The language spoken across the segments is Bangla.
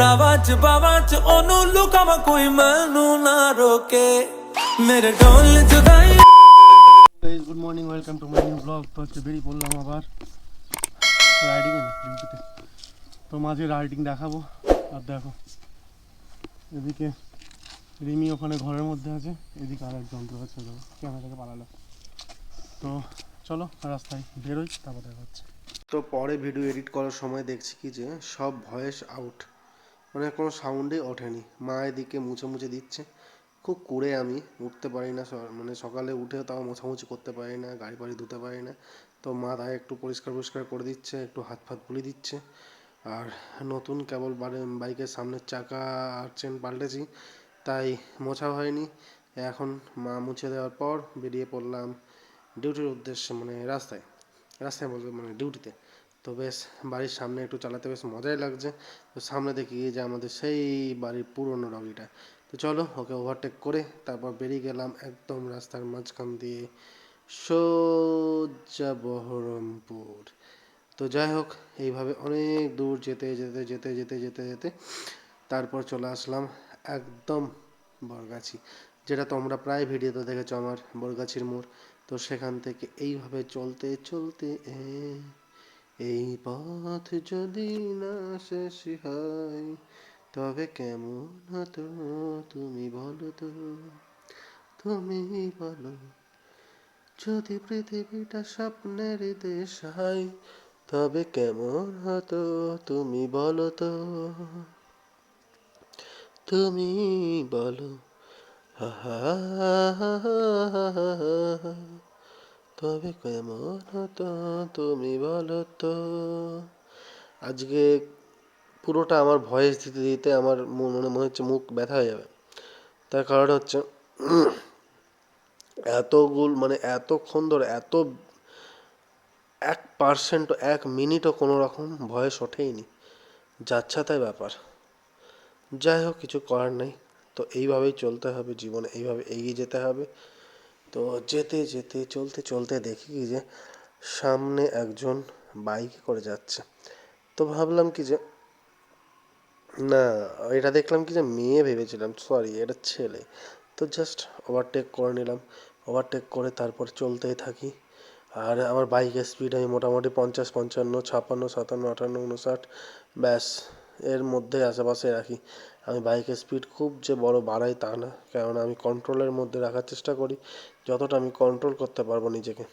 রাবাজ बावाज ओनु लुका मा कोई मनु ना रोके मेरे ढोल जुदाई good morning welcome to my new blog তো হচ্ছে বেরিয়ে পড়লাম আবার রাইডিং না ডিউটিতে তো। মাঝে রাইডিং দেখাবো। আর দেখো এদিকে রিমি ওখানে ঘরের মধ্যে আছে। এদিকে আর এক যন্ত্র আছে ক্যামেরাটাকে পালালো তো চলো রাস্তায় বেরোই তারপর দেখা হচ্ছে। তো পরে ভিডিও এডিট করার সময় দেখছি কি যে সব ভয়েস আউট মানে কোনো সাউন্ডই ওঠেনি। মা এদিকে মুছে মুছে দিচ্ছে। খুব কুড়ে আমি উঠতে পারি না মানে সকালে উঠে তাও মোছামুছি করতে পারি না, গাড়ি ফাড়ি ধুতে পারি না। তো মা তাই একটু পরিষ্কার পরিষ্কার করে দিচ্ছে, একটু হাত ফাত বুলিয়ে দিচ্ছে। আর নতুন কেবল বাইকের সামনের চাকা আর চেন পাল্টেছি, তাই মোছা হয়নি। এখন মা মুছে দেওয়ার পর বেরিয়ে পড়লাম ডিউটির উদ্দেশ্যে মানে রাস্তায়। রাস্তায় বলতে মানে ডিউটিতে তো বেশ, বাড়ির সামনে একটু চালাতে বেশ মজাই লাগছে। তো সামনে দেখি যে আমাদের সেই বাড়ির পুরনো ডগিটা তো চলো, ওকে ওভারটেক করে তারপর বেরিয়ে গেলাম একদম রাস্তার মাঝখান দিয়ে। সোজা বহরমপুর। তো যাই হোক, এইভাবে অনেক দূর যেতে যেতে যেতে যেতে যেতে যেতে তারপর চলে আসলাম একদম বরগাছি, যেটা তোমরা প্রায় ভিডিওতে দেখেছ আমার বরগাছির মোড়। তো সেখান থেকে এইভাবে চলতে চলতে এই পথ যদি না শেষ হয় তবে কেমন হতো তুমি বলো তো তুমি বলো যদি পৃথিবীটা স্বপ্নের দেশ হয় তবে কেমন হতো তুমি বলো তো তুমি বলো হা হা হা হা। তবে কেমন হতো, তুমি বলো তো। আজকে পুরোটা আমার ভয়েস দিতে দিতে আমার মনে মনে হচ্ছে মুখ ব্যথা হয়ে যাবে। তার কারণ হচ্ছে এতগুল মানে এতক্ষণ ধরে এত এক পার্সেন্ট এক মিনিটও কোনো রকম ভয়েস ওঠেইনি। যাচ্ছা তাই ব্যাপার। যাই হোক, কিছু করার নেই। তো এইভাবেই চলতে হবে জীবনে, এইভাবে এগিয়ে যেতে হবে। তো যেতে যেতে, চলতে চলতে দেখি কি যে সামনে একজন বাইকে করে যাচ্ছে। তো ভাবলাম কি যে, না, এটা দেখলাম কি যে মেয়ে ভেবেছিলাম সরি এটা ছেলে। তো জাস্ট ওভারটেক করে নিলাম। ওভারটেক করে তারপর চলতেই থাকি। আর আমার বাইকের স্পিড আমি মোটামুটি পঞ্চাশ, পঞ্চান্ন ছাপান্ন সাতান্ন, আটান্ন উনষাট ব্যাস, এর মধ্যে আশেপাশে রাখি। আমি বাইকের স্পিড খুব যে বড় বাড়াই তা না। কারণ আমি কন্ট্রোলের মধ্যে রাখার চেষ্টা করি, যতটা আমি কন্ট্রোল করতে পারব নিজেকে।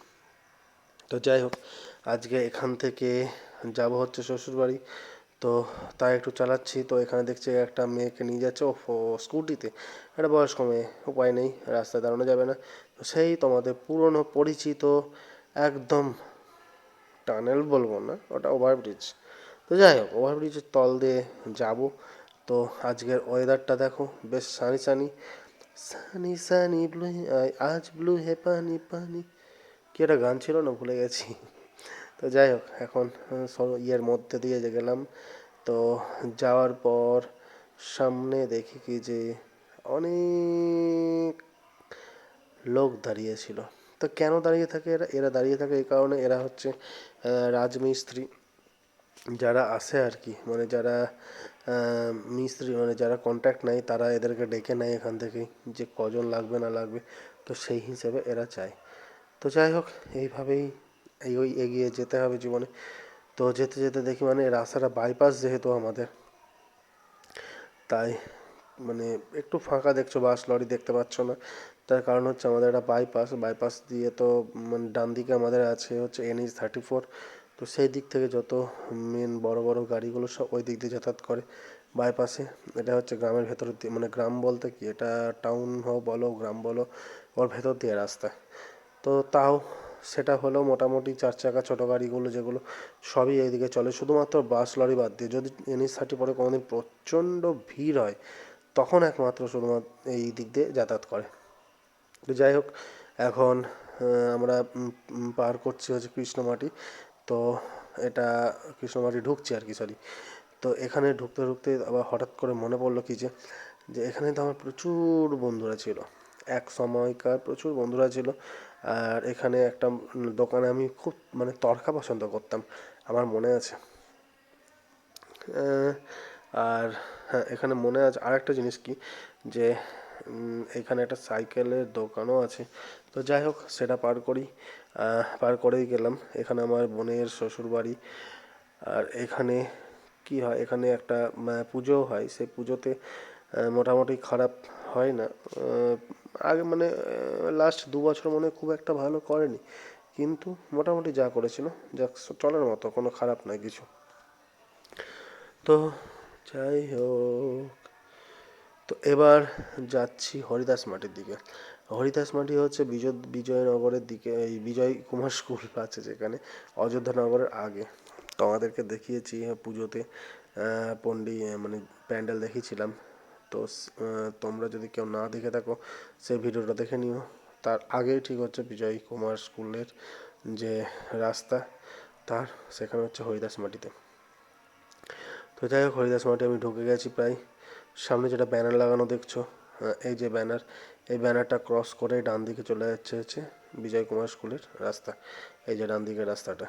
তো যাই হোক, আজকে এখান থেকে যাব হচ্ছে শ্বশুরবাড়ি। তো তাই একটু চালাচ্ছি। তো এখানে দেখছি একটা মেয়েকে নিয়ে যাচ্ছে ও স্কুটিতে। একটা বয়স্ক মেয়ে, উপায় নেই, রাস্তায় দাঁড়ানো যাবে না। তো সেই তোমাদের পুরনো পরিচিত একদম টানেল বলব না, ওটা ওভারব্রিজ তো যাই হোক ওভারব্রিজের তল দিয়ে যাব। তো আজকের ওয়েদারটা দেখো, বেশ sunny sunny sunny sunny blue আজ ব্লু হে পানি পানি। কি একটা গান ছিল না, ভুলে গেছি। তো যাই হোক, এখন ইয়ের মধ্যে দিয়ে যে গেলাম। তো যাওয়ার পর সামনে দেখি কি যে অনেক লোক দাঁড়িয়ে ছিল তো কেন দাঁড়িয়ে থাকে এরা? এরা দাঁড়িয়ে থাকে এই কারণে এরা হচ্ছে রাজমিস্ত্রি। যারা আসে আর কি মানে যারা মিস্ত্রি মানে যারা কন্ট্যাক্ট নেয় তারা এদেরকে ডেকে নেয় এখান থেকেই যে কজন লাগবে, না লাগবে। তো সেই হিসেবে এরা চায়। তো যাই হোক, এইভাবেই এই ওই এগিয়ে যেতে হবে জীবনে। তো যেতে যেতে দেখি মানে রাস্তাটা বাইপাস যেহেতু আমাদের। তাই মানে একটু ফাঁকা দেখছ, বাস, লরি দেখতে পাচ্ছ না। তার কারণ হচ্ছে আমাদের একটা বাইপাস বাইপাস দিয়ে তো মানে ডান দিকে আমাদের আছে হচ্ছে এনএইচ থার্টি ফোর তো সেই দিক থেকে যত মেন বড় বড় গাড়িগুলো সব ওই দিক দিয়ে যাতায়াত করে বাইপাসে এটা হচ্ছে গ্রামের ভেতর দিয়ে মানে গ্রাম বলতে কি, এটা টাউন হোক বলো, গ্রাম বলো, ওর ভেতর দিয়ে রাস্তা। তো তাও সেটা হলো মোটামুটি চার চাকা ছোটো গাড়িগুলো যেগুলো সবই এইদিকে চলে। শুধুমাত্র বাস লরি বাদ দিয়ে যদি এনএস থার্টি পরে কোনোদিন প্রচণ্ড ভিড় হয়, তখন একমাত্র শুধুমাত্র এই দিক দিয়ে যাতায়াত করে। তো যাই হোক, এখন আমরা পার করছি হচ্ছে কৃষ্ণমাটি। তো এটা কৃষ্ণমাটি ঢুকছি আর কি সরি তো এখানে ঢুকতে ঢুকতে আবার হঠাৎ করে মনে পড়ল কি যে যে এখানে তো আমার প্রচুর বন্ধুরা ছিল। এক সময়কার প্রচুর বন্ধুরা ছিল আর এখানে একটা দোকানে আমি খুব মানে তরকা পছন্দ করতাম, আমার মনে আছে। আর হ্যাঁ এখানে মনে আছে আরেকটা জিনিস কি, যে এখানে একটা সাইকেলের দোকানও আছে। তো যাই হোক, সেটা পার করি। পার করেই গেলাম। এখানে আমার বোনের শ্বশুর বাড়ি আর এখানে কি হয়, এখানে একটা পুজো হয়। সেই পুজোতে মোটামুটি খারাপ হয় না। আগে মানে লাস্ট দু বছর মনে খুব একটা ভালো করেনি। কিন্তু মোটামুটি যা করেছিল যা চলার মতো, কোনো খারাপ নয় কিছু। তো যাই হোক তো এবার যাচ্ছি হরিদাস মাটির দিকে। হরিদাস মাটি হচ্ছে বিজয় বিজয়নগরের দিকে এই বিজয় কুমার স্কুল আছে যেখানে অযোধ্যা নগরের আগে। তো আমাদেরকে দেখিয়েছি পুজোতে আহ, পন্ডি মানে প্যান্ডেল দেখিয়েছিলাম। তো তোমরা যদি কেউ না দেখে থাকো সেই ভিডিওটা দেখে নিও। তার আগেই ঠিক হচ্ছে বিজয় কুমার স্কুলের যে রাস্তা তার সেখানে হচ্ছে হরিদাস মাটিতে। তো যাই হোক হরিদাস মাটি আমি ঢুকে গেছি প্রায়। সামনে যেটা ব্যানার লাগানো দেখছ আহ, এই যে ব্যানার এই ব্যানারটা ক্রস করে ডান দিকে চলে যাচ্ছে হচ্ছে বিজয় কুমার স্কুলের রাস্তা এই যে ডান দিকের রাস্তাটা।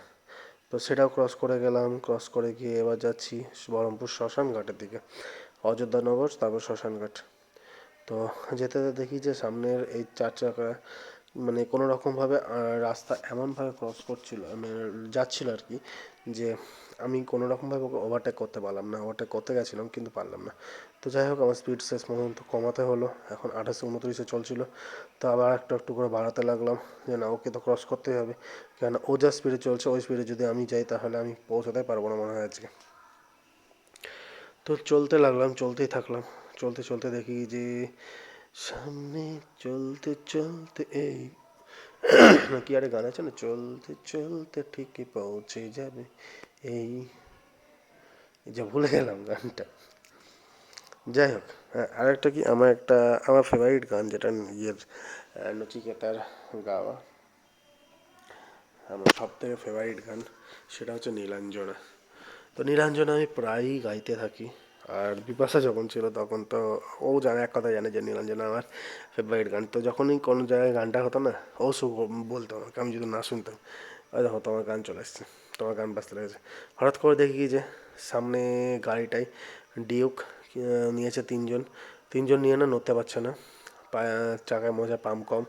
তো সেটাও ক্রস করে গেলাম ক্রস করে গিয়ে এবার যাচ্ছি বহরমপুর শ্মশান ঘাটের দিকে অযোধ্যানগর তারপর শ্মশান ঘাট। তো যেতে যেতে দেখি যে সামনের এই চার চাকা মানে কোনো রকমভাবে রাস্তা এমনভাবে ক্রস করছিল মানে যাচ্ছিল আর কি যে আমি কোনো রকমভাবে ওকে ওভারটেক করতে পারলাম না ওভারটেক করতে গেছিলাম কিন্তু পারলাম না। তো যাই হোক, আমার স্পিড শেষ পর্যন্ত কমাতে হলো। এখন আঠাশে উনত্রিশে চলছিল। তো আবার একটু একটু করে বাড়াতে লাগলাম। যে না ওকে তো ক্রস করতেই হবে। কেন ও যা স্পিডে চলছে, ওই স্পিডে যদি আমি যাই, তাহলে আমি পৌঁছাতে পারব না মনে হয় আজকে। তো চলতে লাগলাম, চলতেই থাকলাম। চলতে চলতে দেখি যে সামনে চলতে চলতে এই কি আরে গান আছে না? চলতে চলতে ঠিকই পৌঁছে যাবে। এই যে ভুলে গেলাম গানটা। যাই হোক হ্যাঁ আরেকটা কি? আমার একটা, আমার ফেভারিট গান যেটা ইয়ের নচিকেতার গাওয়া, আমার সব থেকে ফেভারিট গান, সেটা হচ্ছে নীলাঞ্জনা। তো নীলাঞ্জনা আমি প্রায়ই গাইতে থাকি, আর বিপাশা যখন ছিল তখন তো ও জানে, এক কথা জানে যে নীলাঞ্জনা আমার ফেভারিট গান। তো যখনই কোনো জায়গায় গানটা হতো না, ও সব বলতো আমাকে, আমি যদি না শুনতাম দেখো তোমার গান চলে এসছে তোমার গান বাজতে লেগেছে। হঠাৎ করে দেখি যে সামনে গাড়িটায় ডিউক নিয়েছে তিনজন। তিনজন নিয়ে না নড়তে পারছে না। চাকায় মজা, পাম্প কম।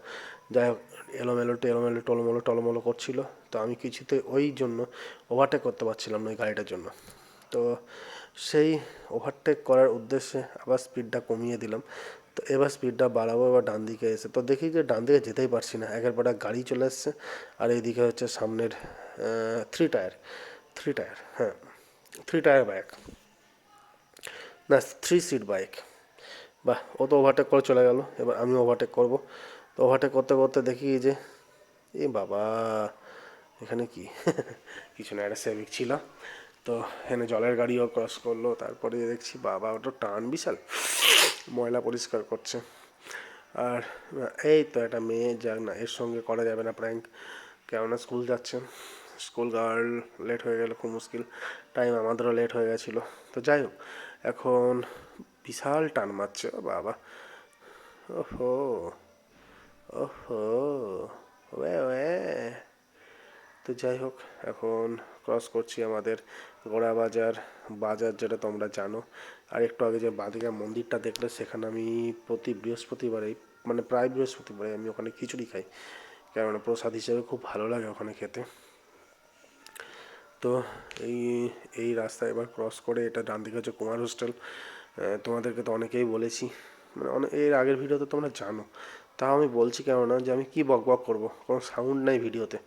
যাই হোক, এলোমেলো টেলোমেলো টলমলো টলমলো করছিল। তো আমি কিছুতে ওই জন্য ওভারটেক করতে পারছিলাম না ওই গাড়িটার জন্য। তো সেই ওভারটেক করার উদ্দেশ্যে আবার স্পিডটা কমিয়ে দিলাম। তো এবার স্পিডটা বাড়াবো, এবার ডান দিকে এসে। তো দেখি যে ডান দিকে যেতেই পারছি না। একের পর গাড়ি চলে এসছে। আর এইদিকে হচ্ছে সামনের থ্রি টায়ার থ্রি টায়ার হ্যাঁ থ্রি টায়ার বাইক না থ্রি সিট বাইক বাহ, ও তো ওভারটেক করে চলে গেল। এবার আমি ওভারটেক করব। তো ওভারটেক করতে করতে দেখি যে, এ বাবা, এখানে কি? কিছু না, একটা সেভিক ছিল। তো এখানে জলের গাড়িও ক্রস করল। তারপরে দেখছি, বাবা, ওটা টান বিশাল। ময়লা পরিষ্কার করছে। আর, এই তো একটা মেয়ে যাক না, এর সঙ্গে করা যাবে না প্র্যাঙ্ক কেননা স্কুল যাচ্ছে। স্কুল গার্ল লেট হয়ে গেলে, খুব মুশকিল। টাইম আমাদেরও লেট হয়ে গেছিল। তো যাই হোক এখন বিশাল টান মারছে বাবা। ওহো ওহো, ওয়ে ওয়ে। তো যাই হোক, এখন ক্রস করছি আমাদের গোড়া বাজার বাজার যেটা তোমরা জানো। আর একটু আগে যে বাদিকা মন্দিরটা দেখলে, সেখানে আমি প্রতি বৃহস্পতিবারেই মানে প্রায় বৃহস্পতিবারে আমি ওখানে খিচুড়ি খাই। কেননা প্রসাদ হিসেবে খুব ভালো লাগে ওখানে খেতে। তো এই এই রাস্তা এবার ক্রস করে এটা ডান দিকে হচ্ছে কুমার হোস্টেল তোমাদেরকে তো অনেকেই বলেছি মানে অনেক এর আগের ভিডিওতে তোমরা জানো। তাও আমি বলছি কেননা যে আমি কি বক বক করব কোনো সাউন্ড নাই ভিডিওতে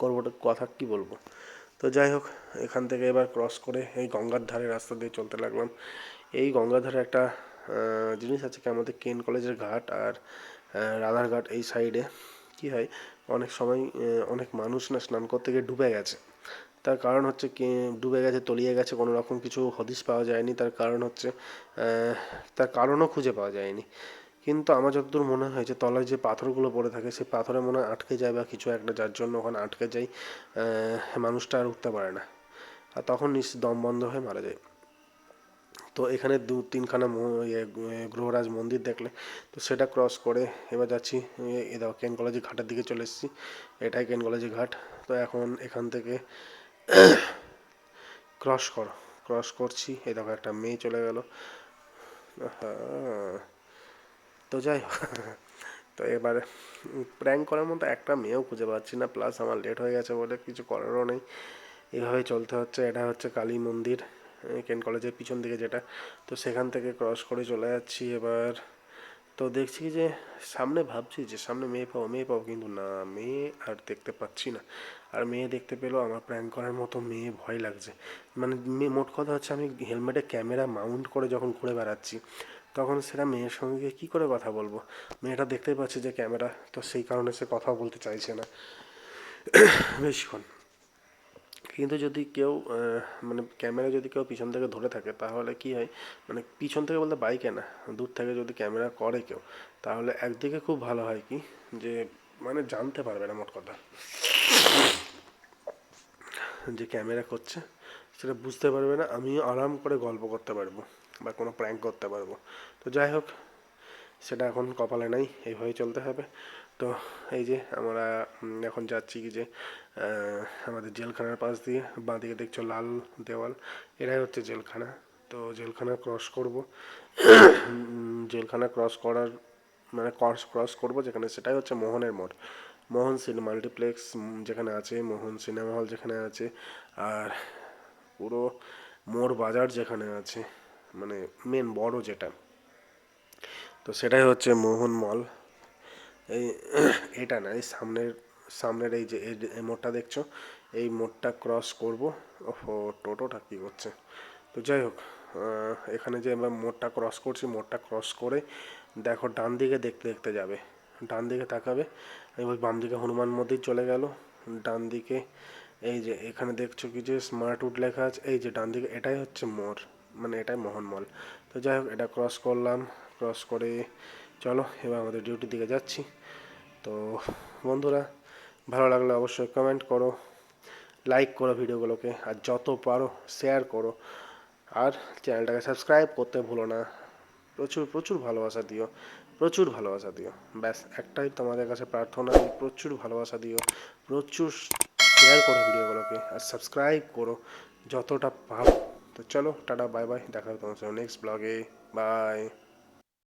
করব তো কথা কি বলব। তো যাই হোক এখান থেকে এবার ক্রস করে এই গঙ্গার ধারে রাস্তা দিয়ে চলতে লাগলাম। এই গঙ্গার ধারে একটা জিনিস আছে কি আমাদের কেন কলেজের ঘাট আর আহ, রাধারঘাট এই সাইডে কি হয় অনেক সময় অনেক মানুষ না স্নান করতে গিয়ে ডুবে গেছে। তার কারণ হচ্ছে কি ডুবে গেছে তলিয়ে গেছে কোনো রকম কিছু হদিশ পাওয়া যায়নি। তার কারণ হচ্ছে তার কারণও খুঁজে পাওয়া যায়নি। কিন্তু আমার যতদূর মনে হয় যে তলায় যে পাথরগুলো পড়ে থাকে সেই পাথরে মনে হয় আটকে যায় বা কিছু একটা যার জন্য ওখানে আটকে যায় মানুষটা আর উঠতে পারে না। আর তখন দম বন্ধ হয়ে মারা যায়। তো এখানে দু তিনখানা ইয়ে, গ্রহরাজ মন্দির দেখলে তো সেটা ক্রস করে এবার যাচ্ছি এ দেখো কেন কলেজের ঘাটের দিকে চলে এসেছি। এটাই কেন কলেজের ঘাট। তো এখন এখান থেকে ক্রস করো ক্রস করছি। এই দেখো একটা মেয়ে চলে গেল। তো যাই তো এবারে প্র্যাঙ্ক করার মতো একটা মেয়েও খুঁজে পাচ্ছি না। প্লাস আমার লেট হয়ে গেছে বলে কিছু করারও নেই। এভাবে চলতে হচ্ছে, এটা হচ্ছে কালী মন্দির কেন কলেজের পিছন দিকে যেটা। তো সেখান থেকে ক্রস করে চলে যাচ্ছি এবার। তো দেখছি যে সামনে ভাবছি যে সামনে মেয়ে পাবো মেয়ে পাবো কিন্তু না, মেয়ে আর দেখতে পাচ্ছি না। আর মেয়ে দেখতে পেলেও আমার প্র্যাঙ্ক করার মতো মেয়ে ভয় লাগছে। মানে মেয়ে, মোট কথা হচ্ছে আমি হেলমেটে ক্যামেরা মাউন্ট করে যখন ঘুরে বেড়াচ্ছি, তখন সেটা মেয়ের সঙ্গে কী করে কথা বলব? মেয়েটা দেখতেই পাচ্ছে যে ক্যামেরা তো সেই কারণে সে কথা বলতে চাইছে না। বেশিক্ষণ কিন্তু যদি কেউ মানে ক্যামেরা যদি কেউ পিছন থেকে ধরে থাকে, তাহলে কি হয় মানে পিছন থেকে বলতে বাইকে না, দূর থেকে যদি ক্যামেরা করে কেউ, তাহলে একদিকে খুব ভালো হয় কি, যে মানে জানতে পারবে না মোট কথা। যে ক্যামেরা করছে, সেটা বুঝতে পারবে না, আমিও আরাম করে গল্প করতে পারব, বা কোনো প্র্যাঙ্ক করতে পারব। তো যাই হোক, সেটা এখন কপালে নাই, এইভাবেই চলতে হবে। তো এই যে আমরা এখন যাচ্ছি কি যে আমাদের জেলখানার পাশ দিয়ে বাঁ দিকে দেখছ লাল দেওয়াল, এটাই হচ্ছে জেলখানা। তো জেলখানা ক্রস করব। জেলখানা ক্রস করার মানে ক্রস ক্রস করব যেখানে, সেটাই হচ্ছে মোহনের মোড়। মোহন সিনেমা মাল্টিপ্লেক্স যেখানে আছে, মোহন সিনেমা হল যেখানে আছে, আর পুরো মোড় বাজার যেখানে আছে মানে মেন বড় যেটা। তো সেটাই হচ্ছে মোহন মল এই এটা না, এই সামনের সামনের এই যে, এই মোড়টা দেখছ, এই মোড়টা ক্রস করব। ওহো, টোটোটা কী করছে তো যাই হোক এখানে যে আমরা মোড়টা ক্রস করছি, মোড়টা ক্রস করে দেখো ডান দিকে দেখতে দেখতে যাবে। ডান দিকে তাকাবে এবার বাম দিকে হনুমান মন্দির চলে গেল। ডান দিকে এই যে, এখানে দেখছ কি যে স্মার্ট উড লেখা আছে, এই যে ডান দিকে, এটাই হচ্ছে মোড় মানে এটাই মোহন মল তো যাই হোক, এটা ক্রস করলাম ক্রস করে চলো, এবার আমাদের ডিউটির দিকে যাচ্ছি। তো বন্ধুরা, ভালো লাগলে অবশ্যই কমেন্ট করো লাইক করো ভিডিওগুলোকে, আর যত পারো শেয়ার করো। আর চ্যানেলটাকে সাবস্ক্রাইব করতে ভুলো না। প্রচুর প্রচুর ভালোবাসা দিও, প্রচুর ভালোবাসা দিও। ব্যাস, একটাই তোমাদের কাছে প্রার্থনা প্রচুর ভালোবাসা দিও, প্রচুর শেয়ার করো ভিডিওগুলোকে, আর সাবস্ক্রাইব করো, যতটা পারো। তো চলো, টাটা বাই বাই দেখা হবে তোমার সঙ্গে নেক্সট ব্লগে বাই